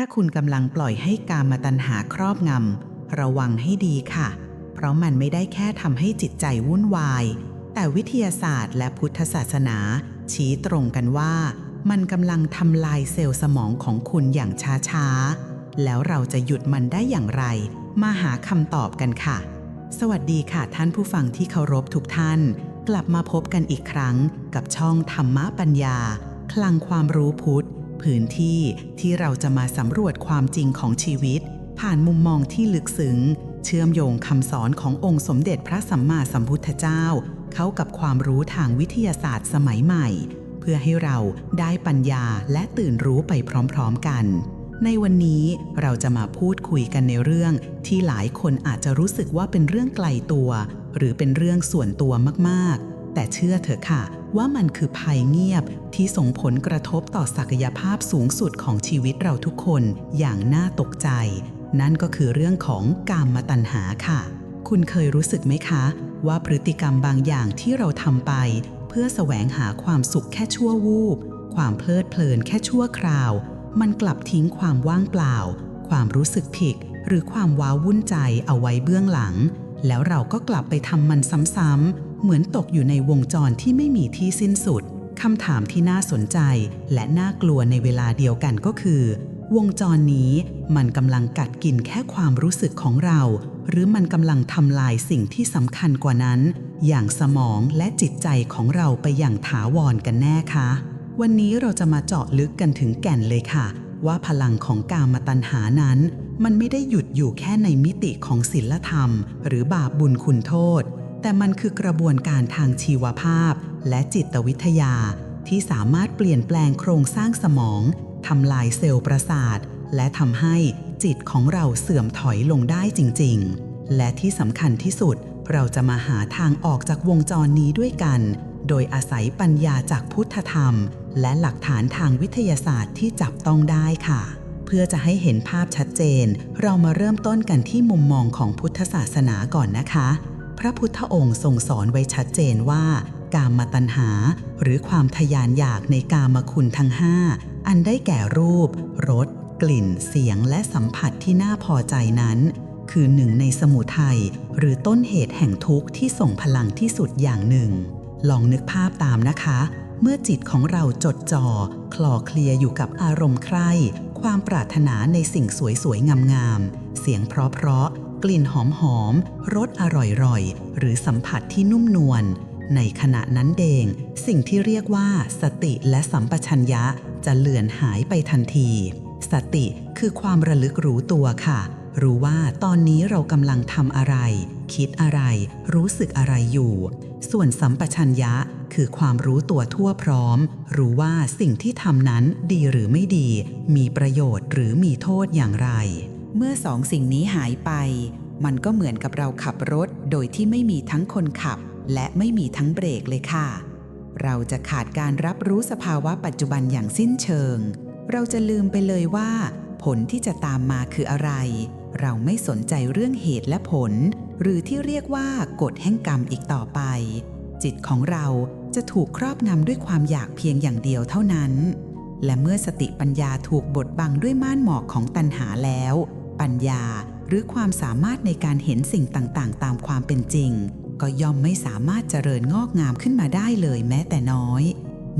ถ้าคุณกำลังปล่อยให้กามตัณหาครอบงำระวังให้ดีค่ะ เพราะมันไม่ได้แค่ทำให้จิตใจวุ่นวาย แต่วิทยาศาสตร์และพุทธศาสนา ชี้ตรงกันว่า มันกำลังทำลายเซลล์สมองของคุณอย่างช้าๆ แล้วเราจะหยุดมันได้อย่างไร มาหาคำตอบกันค่ะ สวัสดีค่ะท่านผู้ฟังที่เคารพทุกท่าน กลับมาพบกันอีกครั้งกับช่องธรรมะปัญญา คลังความรู้พุทธ พื้นที่ที่เราจะมาสำรวจความจริงของชีวิต ผ่านมุมมองที่ลึกซึ้ง เชื่อมโยงคำสอนขององค์สมเด็จพระสัมมาสัมพุทธเจ้า เข้ากับความรู้ทางวิทยาศาสตร์สมัยใหม่ เพื่อให้เราได้ปัญญาและตื่นรู้ไปพร้อมๆกัน ในวันนี้เราจะมาพูดคุยกันในเรื่อง ที่หลายคนอาจจะรู้สึกว่าเป็นเรื่องไกลตัว หรือเป็นเรื่องส่วนตัวมากๆ แต่เชื่อเถอะค่ะ ว่ามันคือภัยเงียบที่ส่งผลกระทบต่อศักยภาพสูงสุดของชีวิตเราทุกคนอย่างน่าตกใจ นั่นก็คือเรื่องของกามาตัณหาค่ะ คุณเคยรู้สึกไหมคะ ว่าพฤติกรรมบางอย่างที่เราทำไป เพื่อแสวงหาความสุขแค่ชั่ววูบ ความเพลิดเพลินแค่ชั่วคราว มันกลับทิ้งความว่างเปล่า ความรู้สึกผิด หรือความว้าวุ่นใจเอาไว้เบื้องหลัง แล้วเราก็กลับไปทำมันซ้ำๆ เหมือนตกอยู่ในวงจรที่ไม่มีที่สิ้นสุดคำถามที่น่าสนใจและน่ากลัวในเวลาเดียวกันก็คือ วงจรนี้มันกำลังกัดกินแค่ความรู้สึกของเรา หรือมันกำลังทำลายสิ่งที่สำคัญกว่านั้น อย่างสมองและจิตใจของเราไปอย่างถาวรกันแน่คะ วันนี้เราจะมาเจาะลึกกันถึงแก่นเลยค่ะ ว่าพลังของกามตัณหานั้น มันไม่ได้หยุดอยู่แค่ในมิติของศีลธรรม หรือบาปบุญคุณโทษ แต่มันคือกระบวนการทางชีวภาพ และจิตวิทยา ที่สามารถเปลี่ยนแปลงโครงสร้างสมองทำลายเซลล์ประสาท และทำให้จิตของเราเสื่อมถอยลงได้จริง ๆ และที่สำคัญที่สุดเราจะมาหาทางออกจากวงจรนี้ด้วยกัน โดยอาศัยปัญญาจากพุทธธรรม และหลักฐานทางวิทยาศาสตร์ที่จับต้องได้ค่ะ เพื่อจะให้เห็นภาพชัดเจน เรามาเริ่มต้นกันที่มุมมองของพุทธศาสนาก่อนนะคะ พระพุทธองค์ทรงสอนไว้ชัดเจนว่า กามตัณหา หรือความทยานอยากในกามคุณทั้งห้าอันได้แก่รูปรสกลิ่น เสียงและสัมผัสที่น่าพอใจนั้น คือหนึ่งในสมุทัยหรือต้นเหตุแห่งทุกข์ที่ส่งพลังที่สุดอย่างหนึ่ง ลองนึกภาพตามนะคะ เมื่อจิตของเราจดจ่อคลอเคลียอยู่กับอารมณ์ใคร่ ความปรารถนาในสิ่งสวยๆงามๆเสียงเพราะๆ กลิ่นหอมๆรสอร่อยๆ หรือสัมผัสที่นุ่มนวลในขณะนั้นเองสิ่งที่เรียกว่า สติและสัมปชัญญะจะเลือนหายไปทันที สติคือความระลึกรู้ตัวค่ะ รู้ว่าตอนนี้เรากำลังทำอะไร คิดอะไร รู้สึกอะไรอยู่ ส่วนสัมปชัญญะคือความรู้ตัวทั่วพร้อม รู้ว่าสิ่งที่ทำนั้นดีหรือไม่ดี มีประโยชน์หรือมีโทษอย่างไร เมื่อสองสิ่งนี้หายไป มันก็เหมือนกับเราขับรถโดยที่ไม่มีทั้งคนขับ และไม่มีทั้งเบรกเลยค่ะ เราจะขาดการรับรู้สภาวะปัจจุบันอย่างสิ้นเชิง เราจะลืมไปเลยว่า ผลที่จะตามมาคืออะไร เราไม่สนใจเรื่องเหตุและผล หรือที่เรียกว่ากฎแห่งกรรมอีกต่อไป จิตของเราจะถูกครอบงำด้วยความอยากเพียงอย่างเดียวเท่านั้นและเมื่อสติปัญญาถูกบดบังด้วยม่านหมอกของตัณหาแล้ว ปัญญาหรือความสามารถในการเห็นสิ่งต่างๆ ตามความเป็นจริง ก็ย่อมไม่สามารถเจริญงอกงามขึ้นมาได้เลยแม้แต่น้อย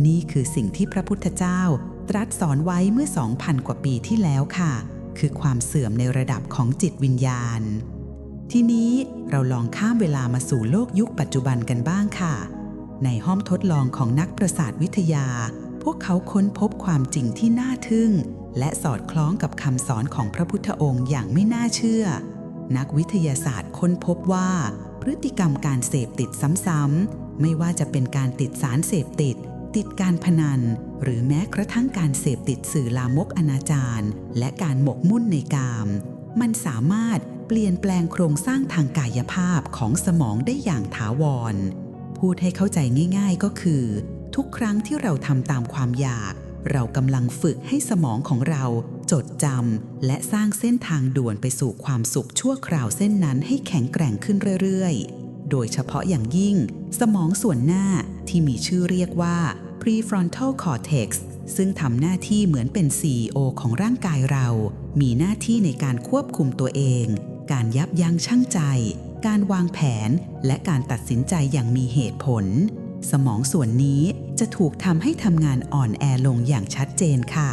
นี่คือสิ่งที่พระพุทธเจ้า ตรัสสอนไว้เมื่อ 2,000 กว่าปีที่แล้วค่ะ คือความเสื่อมในระดับของจิตวิญญาณ ทีนี้เราลองข้ามเวลามาสู่โลกยุคปัจจุบันกันบ้างค่ะ ในห้องทดลองของนักประสาทวิทยา พวกเขาค้นพบความจริงที่น่าทึ่ง และสอดคล้องกับคำสอนของพระพุทธองค์อย่างไม่น่าเชื่อ นักวิทยาศาสตร์ค้นพบว่า พฤติกรรมการเสพติดซ้ำๆ ไม่ว่าจะเป็นการติดสารเสพติด ติดการพนัน หรือแม้กระทั่งการเสพติดสื่อลามกอนาจารและการหมกมุ่นในกาม มันสามารถเปลี่ยนแปลงโครงสร้างทางกายภาพของสมองได้อย่างถาวร พูดให้เข้าใจง่าย ๆก็คือ ทุกครั้งที่เราทำตามความอยาก เรากำลังฝึกให้สมองของเราจดจำและสร้างเส้นทางด่วนไปสู่ความสุขชั่วคราวเส้นนั้นให้แข็งแกร่งขึ้นเรื่อยๆ โดยเฉพาะอย่างยิ่ง สมองส่วนหน้าที่มีชื่อเรียกว่า prefrontal cortex ซึ่งทำหน้าที่เหมือนเป็น CEO ของร่างกายเรา มีหน้าที่ในการควบคุมตัวเอง การยับยั้งชั่งใจ การวางแผน และการตัดสินใจอย่างมีเหตุผล สมองส่วนนี้จะถูกทำให้ทำงานอ่อนแอลงอย่างชัดเจนค่ะ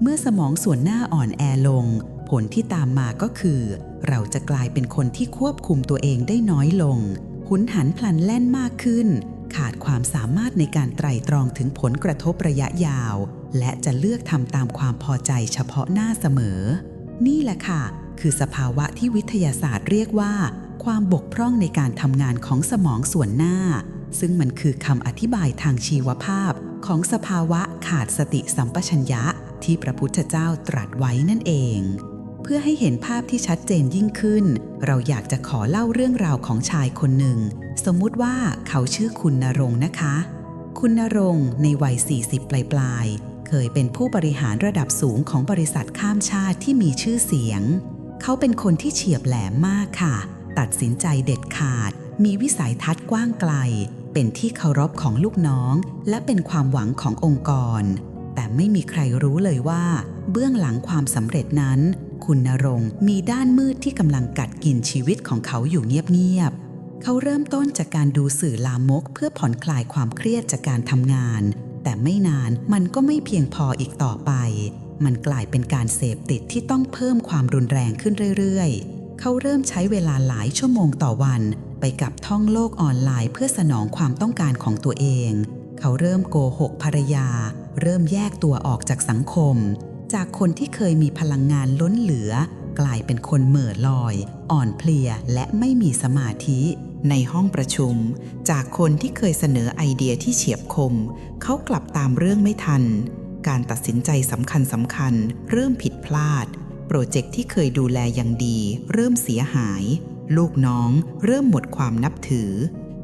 เมื่อสมองส่วนหน้าอ่อนแอลง ผลที่ตามมาก็คือ เราจะกลายเป็นคนที่ควบคุมตัวเองได้น้อยลง หุนหันพลันแล่นมากขึ้น ขาดความสามารถในการไตร่ตรองถึงผลกระทบระยะยาว และจะเลือกทำตามความพอใจเฉพาะหน้าเสมอ นี่แหละค่ะ คือสภาวะที่วิทยาศาสตร์เรียกว่า ความบกพร่องในการทำงานของสมองส่วนหน้า ซึ่งมันคือคำอธิบายทางชีวภาพของสภาวะขาดสติสัมปชัญญะที่พระพุทธเจ้าตรัสไว้นั่นเอง เพื่อให้เห็นภาพที่ชัดเจนยิ่งขึ้น เราอยากจะขอเล่าเรื่องราวของชายคนหนึ่ง สมมุติว่าเขาชื่อคุณนรงค์นะคะ คุณนรงค์ในวัย 40 ปลายๆเคยเป็นผู้บริหารระดับสูงของบริษัทข้ามชาติที่มีชื่อเสียง เขาเป็นคนที่เฉียบแหลมมากค่ะ ตัดสินใจเด็ดขาด มีวิสัยทัศน์กว้างไกล เป็นที่เคารพของลูกน้อง และเป็นความหวังขององค์กร แต่ไม่มีใครรู้เลยว่า เบื้องหลังความสำเร็จนั้น คุณนรงค์มีด้านมืดที่กำลังกัดกินชีวิตของเขาอยู่เงียบๆเขาเริ่มต้นจากการดูสื่อลามก เพื่อผ่อนคลายความเครียดจากการทำงาน แต่ไม่นานมันก็ไม่เพียงพออีกต่อไป มันกลายเป็นการเสพติดที่ต้องเพิ่มความรุนแรงขึ้นเรื่อยๆ เขาเริ่มใช้เวลาหลายชั่วโมงต่อวัน ไปกับท่องโลกออนไลน์เพื่อสนองความต้องการของตัวเอง เขาเริ่มโกหกภรรยา เริ่มแยกตัวออกจากสังคม จากคนที่เคยมีพลังงานล้นเหลือ กลายเป็นคนเหม่อลอย อ่อนเพลียและไม่มีสมาธิ ในห้องประชุม จากคนที่เคยเสนอไอเดียที่เฉียบคม เขากลับตามเรื่องไม่ทัน การตัดสินใจสำคัญสำคัญๆเริ่มผิดพลาด โปรเจกต์ที่เคยดูแลอย่างดี เริ่มเสียหาย ลูกน้องเริ่มหมดความนับถือ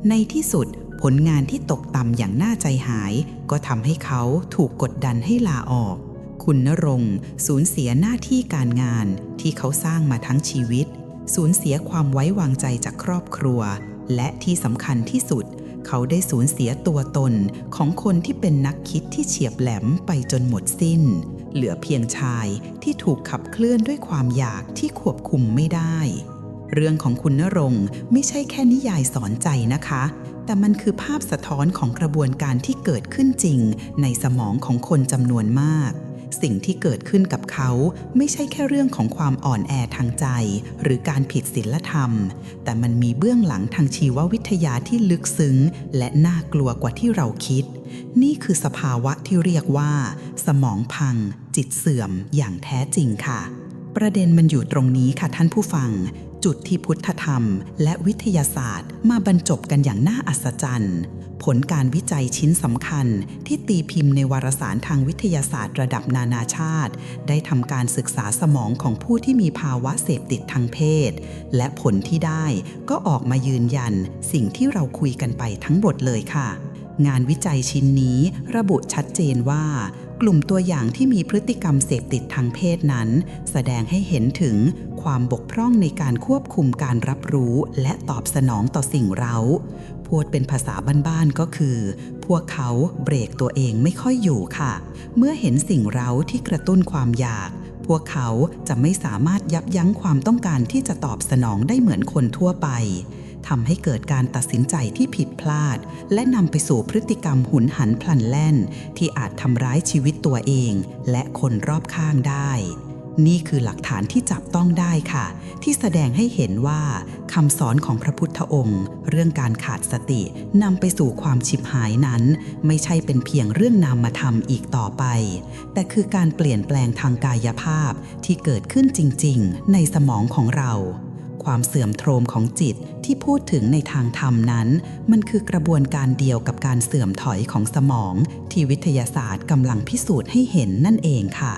ในที่สุดผลงานที่ตกต่ำอย่างน่าใจหาย ก็ทำให้เขาถูกกดดันให้ลาออก คุณนรงสูญเสียหน้าที่การงานที่เขาสร้างมาทั้งชีวิต สูญเสียความไว้วางใจจากครอบครัว และที่สำคัญที่สุด เขาได้สูญเสียตัวตนของคนที่เป็นนักคิดที่เฉียบแหลมไปจนหมดสิ้น เหลือเพียงชายที่ถูกขับเคลื่อนด้วยความอยากที่ควบคุมไม่ได้ เรื่องของคุณนรงค์ไม่ใช่แค่นิยายสอนใจนะคะ แต่มันคือภาพสะท้อนของกระบวนการที่เกิดขึ้นจริง ในสมองของคนจำนวนมาก สิ่งที่เกิดขึ้นกับเขาไม่ใช่แค่เรื่องของความอ่อนแอทางใจ หรือการผิดศีลธรรม แต่มันมีเบื้องหลังทางชีววิทยาที่ลึกซึ้ง และน่ากลัวกว่าที่เราคิด นี่คือสภาวะที่เรียกว่า สมองพัง จิตเสื่อมอย่างแท้จริงค่ะประเด็นมันอยู่ตรงนี้ค่ะท่านผู้ฟัง จุดที่พุทธธรรม และวิทยาศาสตร์ มาบรรจบกันอย่างน่าอัศจรรย์ ผลการวิจัยชิ้นสำคัญ ที่ตีพิมพ์ในวารสารทางวิทยาศาสตร์ระดับนานาชาติ ได้ทำการศึกษาสมองของผู้ที่มีภาวะเสพติดทางเพศ และผลที่ได้ก็ออกมายืนยัน สิ่งที่เราคุยกันไปทั้งหมดเลยค่ะงานวิจัยชิ้นนี้ระบุชัดเจนว่า กลุ่มตัวอย่างที่มีพฤติกรรมเสพติดทางเพศนั้น แสดงให้เห็นถึงความบกพร่องในการควบคุมการรับรู้และตอบสนองต่อสิ่งเร้า พูดเป็นภาษาบ้านๆก็คือ พวกเขาเบรกตัวเองไม่ค่อยอยู่ค่ะ เมื่อเห็นสิ่งเร้าที่กระตุ้นความอยาก พวกเขาจะไม่สามารถยับยั้งความต้องการที่จะตอบสนองได้เหมือนคนทั่วไป ทำให้เกิดการตัดสินใจที่ผิดพลาด และนำไปสู่พฤติกรรมหุนหันพลันแล่น ที่อาจทำร้ายชีวิตตัวเอง และคนรอบข้างได้ นี่คือหลักฐานที่จับต้องได้ค่ะ ที่แสดงให้เห็นว่าคำสอนของพระพุทธองค์ เรื่องการขาดสตินำไปสู่ความฉิบหายนั้น ไม่ใช่เป็นเพียงเรื่องนามธรรมอีกต่อไป แต่คือการเปลี่ยนแปลงทางกายภาพที่เกิดขึ้นจริง ๆ ในสมองของเรา ความเสื่อมโทรมของจิตที่พูดถึงในทางธรรมนั้น มันคือกระบวนการเดียวกับการเสื่อมถอยของสมอง ที่วิทยาศาสตร์กำลังพิสูจน์ให้เห็นนั่นเองค่ะ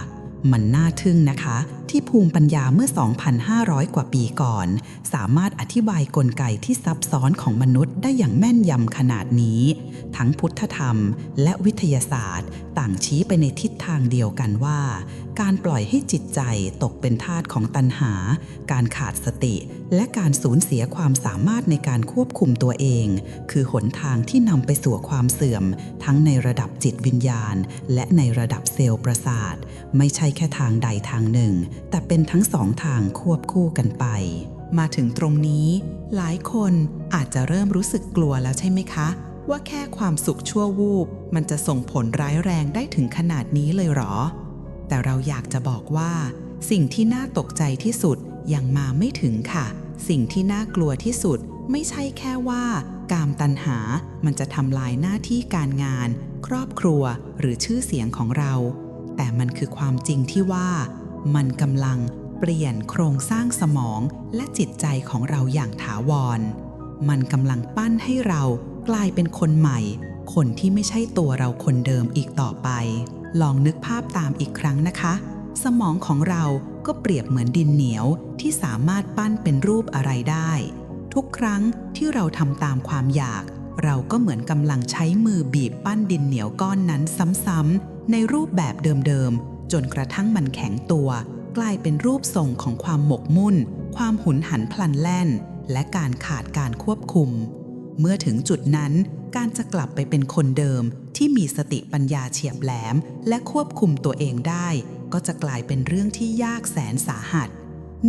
มันน่าทึ่งนะคะ ที่ภูมิปัญญาเมื่อ 2,500 กว่าปีก่อน สามารถอธิบายกลไกที่ซับซ้อนของมนุษย์ได้อย่างแม่นยำขนาดนี้ ทั้งพุทธธรรม และวิทยาศาสตร์ ต่างชี้ไปในทิศทางเดียวกันว่า การปล่อยให้จิตใจตกเป็นทาสของตัณหา การขาดสติ และการสูญเสียความสามารถในการควบคุมตัวเอง คือหนทางที่นำไปสู่ความเสื่อม ทั้งในระดับจิตวิญญาณ และในระดับเซลล์ประสาท ไม่ใช่แค่ทางใดทางหนึ่ง แต่เป็นทั้งสองทางควบคู่กันไป มาถึงตรงนี้ หลายคนอาจจะเริ่มรู้สึกกลัวแล้วใช่ไหมคะ ว่าแค่ความสุขชั่ววูบ มันจะส่งผลร้ายแรงได้ถึงขนาดนี้เลยเหรอ แต่เราอยากจะบอกว่า สิ่งที่น่าตกใจที่สุดยังมาไม่ถึงค่ะ สิ่งที่น่ากลัวที่สุดไม่ใช่แค่ว่า กามตัณหามันจะทำลายหน้าที่การงาน ครอบครัวหรือชื่อเสียงของเรา แต่มันคือความจริงที่ว่า มันกำลังเปลี่ยนโครงสร้างสมองและจิตใจของเราอย่างถาวร มันกำลังปั้นให้เรากลายเป็นคนใหม่ คนที่ไม่ใช่ตัวเราคนเดิมอีกต่อไป ลองนึกภาพตามอีกครั้งนะคะ สมองของเราก็เปรียบเหมือนดินเหนียวที่สามารถปั้นเป็นรูปอะไรได้ ทุกครั้งที่เราทำตามความอยาก เราก็เหมือนกำลังใช้มือบีบปั้นดินเหนียวก้อนนั้นซ้ำๆในรูปแบบเดิมๆ จนกระทั่งมันแข็งตัว กลายเป็นรูปทรงของความหมกมุ่น ความหุนหันพลันแล่น และการขาดการควบคุม เมื่อถึงจุดนั้นการจะกลับไปเป็นคนเดิมที่มีสติปัญญาเฉียบแหลม และควบคุมตัวเองได้ ก็จะกลายเป็นเรื่องที่ยากแสนสาหัส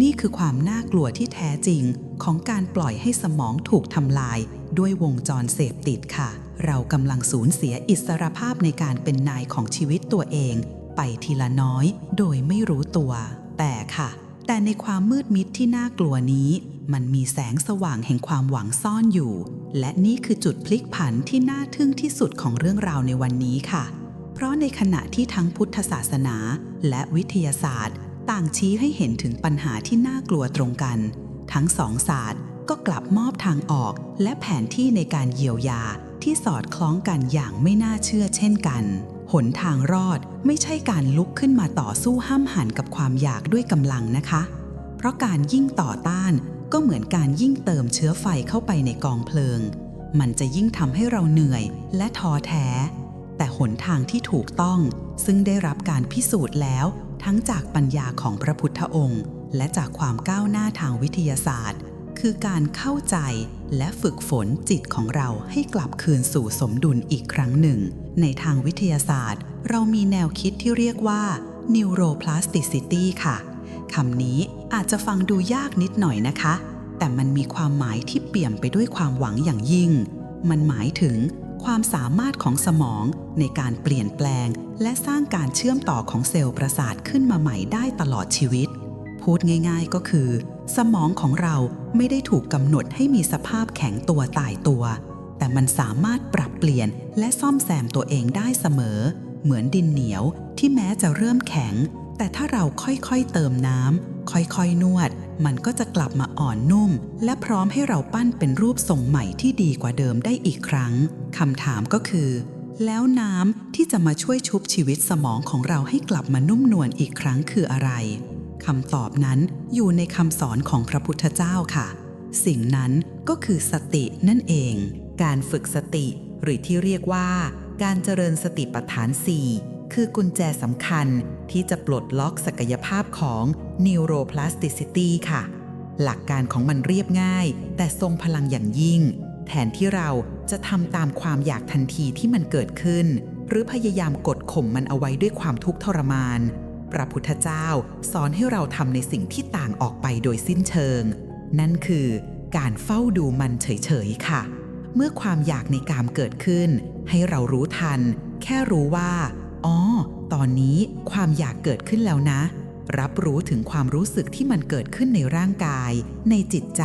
นี่คือความน่ากลัวที่แท้จริงของการปล่อยให้สมองถูกทำลาย ด้วยวงจรเสพติดค่ะ เรากำลังสูญเสียอิสรภาพในการเป็นนายของชีวิตตัวเอง ไปทีละน้อย โดยไม่รู้ตัว แต่ค่ะ แต่ในความมืดมิดที่น่ากลัวนี้ มันมีแสงสว่างแห่งความหวังซ่อนอยู่ และนี่คือจุดพลิกผันที่น่าทึ่งที่สุดของเรื่องราวในวันนี้ค่ะ เพราะในขณะที่ทั้งพุทธศาสนาและวิทยาศาสตร์ ต่างชี้ให้เห็นถึงปัญหาที่น่ากลัวตรงกัน ทั้งสองศาสตร์ก็กลับมอบทางออก และแผนที่ในการเยียวยาที่สอดคล้องกันอย่างไม่น่าเชื่อเช่นกันหนทางรอดไม่ใช่การลุกขึ้นมาต่อสู้ห้ามหันกับความอยากด้วยกำลังนะคะ เพราะการยิ่งต่อต้าน ก็เหมือนการยิ่งเติมเชื้อไฟเข้าไปในกองเพลิง มันจะยิ่งทำให้เราเหนื่อยและท้อแท้ แต่หนทางที่ถูกต้องซึ่งได้รับการพิสูจน์แล้ว ทั้งจากปัญญาของพระพุทธองค์ และจากความก้าวหน้าทางวิทยาศาสตร์ คือการเข้าใจและฝึกฝนจิตของเราให้กลับคืนสู่สมดุลอีกครั้งหนึ่ง ในทางวิทยาศาสตร์ เรามีแนวคิดที่เรียกว่า neuroplasticity ค่ะ คำนี้อาจจะฟังดูยากนิดหน่อยนะคะ แต่มันมีความหมายที่เปี่ยมไปด้วยความหวังอย่างยิ่ง มันหมายถึงความสามารถของสมองในการเปลี่ยนแปลง และสร้างการเชื่อมต่อของเซลล์ประสาทขึ้นมาใหม่ได้ตลอดชีวิต พูดง่ายๆก็คือ สมองของเราไม่ได้ถูกกำหนดให้มีสภาพแข็งตัวตายตัว แต่มันสามารถปรับเปลี่ยนและซ่อมแซมตัวเองได้เสมอ เหมือนดินเหนียวที่แม้จะเริ่มแข็ง แต่ถ้าเราค่อยๆเติมน้ำค่อยๆนวด มันก็จะกลับมาอ่อนนุ่ม และพร้อมให้เราปั้นเป็นรูปทรงใหม่ที่ดีกว่าเดิมได้อีกครั้งคำถามก็คือ แล้วน้ำที่จะมาช่วยชุบชีวิตสมองของเราให้กลับมานุ่มนวลอีกครั้งคืออะไรคำตอบนั้นอยู่ในคำสอนของพระพุทธเจ้าค่ะ สิ่งนั้นก็คือสตินั่นเอง การฝึกสติ หรือที่เรียกว่า การเจริญสติปัฏฐาน4 คือกุญแจสำคัญที่จะปลดล็อกศักยภาพของ neuroplasticity ค่ะ หลักการของมันเรียบง่าย แต่ทรงพลังอย่างยิ่ง แทนที่เราจะทำตามความอยากทันทีที่มันเกิดขึ้น หรือพยายามกดข่มมันเอาไว้ด้วยความทุกข์ทรมาน พระพุทธเจ้าสอนให้เราทำในสิ่งที่ต่างออกไปโดยสิ้นเชิง นั่นคือการเฝ้าดูมันเฉยๆค่ะ เมื่อความอยากในกามเกิดขึ้น ให้เรารู้ทัน แค่รู้ว่า อ๋อ ตอนนี้ความอยากเกิดขึ้นแล้วนะ รับรู้ถึงความรู้สึกที่มันเกิดขึ้นในร่างกาย ในจิตใจ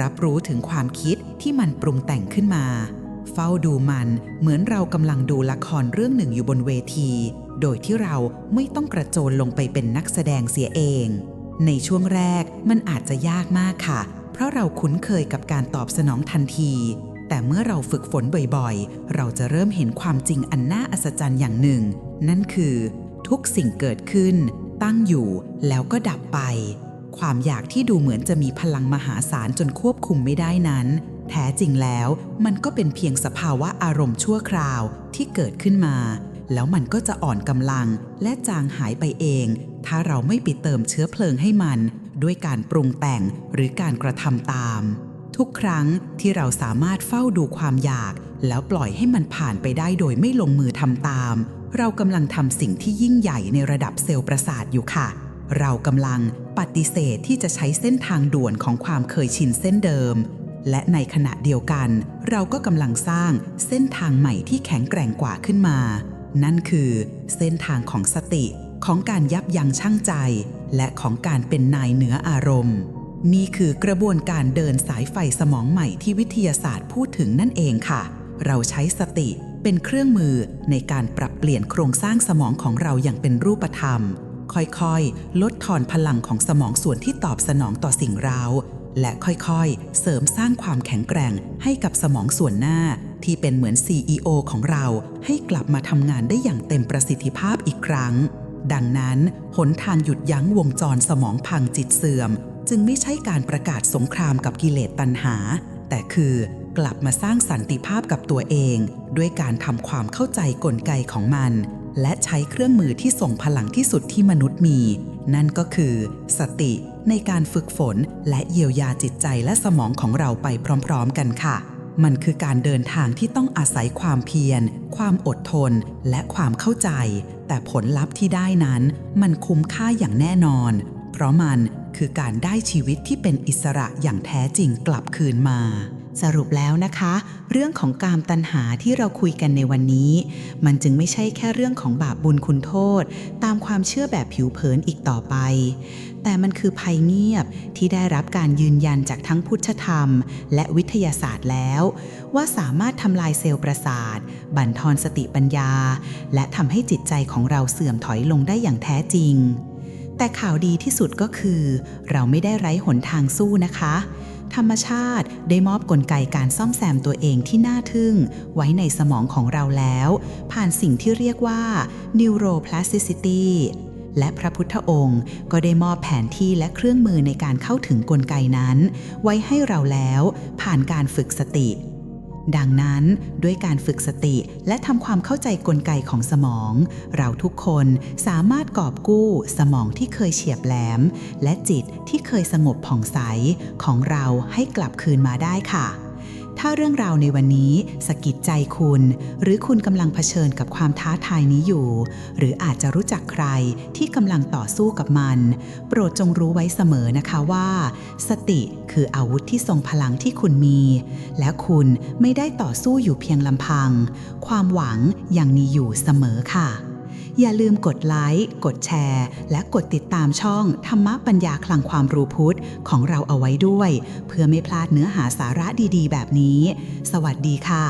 รับรู้ถึงความคิดที่มันปรุงแต่งขึ้นมา เฝ้าดูมันเหมือนเรากำลังดูละครเรื่องหนึ่งอยู่บนเวที โดยที่เราไม่ต้องกระโจนลงไปเป็นนักแสดงเสียเอง ในช่วงแรกมันอาจจะยากมากค่ะ เพราะเราคุ้นเคยกับการตอบสนองทันที แต่เมื่อเราฝึกฝนบ่อยๆ เราจะเริ่มเห็นความจริงอันน่าอัศจรรย์อย่างหนึ่ง นั่นคือ ทุกสิ่งเกิดขึ้น ตั้งอยู่แล้วก็ดับไป ความอยากที่ดูเหมือนจะมีพลังมหาศาลจนควบคุมไม่ได้นั้น แท้จริงแล้วมันก็เป็นเพียงสภาวะอารมณ์ชั่วคราวที่เกิดขึ้นมา แล้วมันก็จะอ่อนกำลังและจางหายไปเอง ถ้าเราไม่ไปเติมเชื้อเพลิงให้มัน ด้วยการปรุงแต่งหรือการกระทำตาม ทุกครั้งที่เราสามารถเฝ้าดูความอยาก แล้วปล่อยให้มันผ่านไปได้โดยไม่ลงมือทำตาม เรากำลังทำสิ่งที่ยิ่งใหญ่ในระดับเซลล์ประสาทอยู่ค่ะ เรากำลังปฏิเสธที่จะใช้เส้นทางด่วนของความเคยชินเส้นเดิม และในขณะเดียวกัน เราก็กำลังสร้างเส้นทางใหม่ที่แข็งแกร่งกว่าขึ้นมา นั่นคือ เส้นทางของสติของการยับยั้งชั่งใจ และของการเป็นนายเหนืออารมณ์ นี่คือกระบวนการเดินสายไฟสมองใหม่ที่วิทยาศาสตร์พูดถึงนั่นเองค่ะ เราใช้สติเป็นเครื่องมือในการปรับเปลี่ยนโครงสร้างสมองของเราอย่างเป็นรูปธรรม ค่อยๆ ลดทอนพลังของสมองส่วนที่ตอบสนองต่อสิ่งเร้า และค่อยๆ เสริมสร้างความแข็งแกร่งให้กับสมองส่วนหน้า ที่เป็นเหมือน CEO ของเรา ให้กลับมาทำงานได้อย่างเต็มประสิทธิภาพอีกครั้ง ดังนั้นหนทางหยุดยั้งวงจรสมองพังจิตเสื่อม จึงไม่ใช่การประกาศสงครามกับกิเลสตัณหา แต่คือกลับมาสร้างสันติภาพกับตัวเอง ด้วยการทำความเข้าใจกลไกของมัน และใช้เครื่องมือที่ส่งพลังที่สุดที่มนุษย์มี นั่นก็คือ สติในการฝึกฝนและเยียวยาจิตใจและสมองของเราไปพร้อม ๆ กันค่ะ มันคือการเดินทางที่ต้องอาศัยความเพียร ความอดทน และความเข้าใจ แต่ผลลัพธ์ที่ได้นั้น มันคุ้มค่าอย่างแน่นอน เพราะมัน คือการได้ชีวิตที่เป็นอิสระอย่างแท้จริงกลับคืนมา สรุปแล้วนะคะ เรื่องของกามตัณหาที่เราคุยกันในวันนี้ มันจึงไม่ใช่แค่เรื่องของบาปบุญคุณโทษ ตามความเชื่อแบบผิวเผินอีกต่อไป แต่มันคือภัยเงียบที่ได้รับการยืนยันจากทั้งพุทธธรรม และวิทยาศาสตร์แล้ว ว่าสามารถทำลายเซลล์ประสาท บั่นทอนสติปัญญา และทำให้จิตใจของเราเสื่อมถอยลงได้อย่างแท้จริง แต่ข่าวดีที่สุดก็คือ เราไม่ได้ไร้หนทางสู้นะคะ ธรรมชาติได้มอบกลไกการซ่อมแซมตัวเองที่น่าทึ่ง ไว้ในสมองของเราแล้ว ผ่านสิ่งที่เรียกว่า neuroplasticity และพระพุทธองค์ก็ได้มอบแผนที่และเครื่องมือในการเข้าถึงกลไกนั้น ไว้ให้เราแล้ว ผ่านการฝึกสติ ดังนั้นด้วยการฝึกสติและทำความเข้าใจกลไกของสมอง เราทุกคนสามารถกอบกู้สมองที่เคยเฉียบแหลม และจิตที่เคยสงบผ่องใสของเราให้กลับคืนมาได้ค่ะ ถ้าเรื่องราวในวันนี้สะกิดใจคุณ หรือคุณกำลังเผชิญกับความท้าทายนี้อยู่ หรืออาจจะรู้จักใครที่กำลังต่อสู้กับมัน โปรดจงรู้ไว้เสมอนะคะว่า สติคืออาวุธที่ทรงพลังที่คุณมี และคุณไม่ได้ต่อสู้อยู่เพียงลำพัง ความหวังยังมีอยู่เสมอค่ะ อย่าลืมกดไลค์ กดแชร์ และกดติดตามช่อง ธรรมะปัญญาคลังความรู้พุทธของเราเอาไว้ด้วย เพื่อไม่พลาดเนื้อหาสาระดีๆ แบบนี้ สวัสดีค่ะ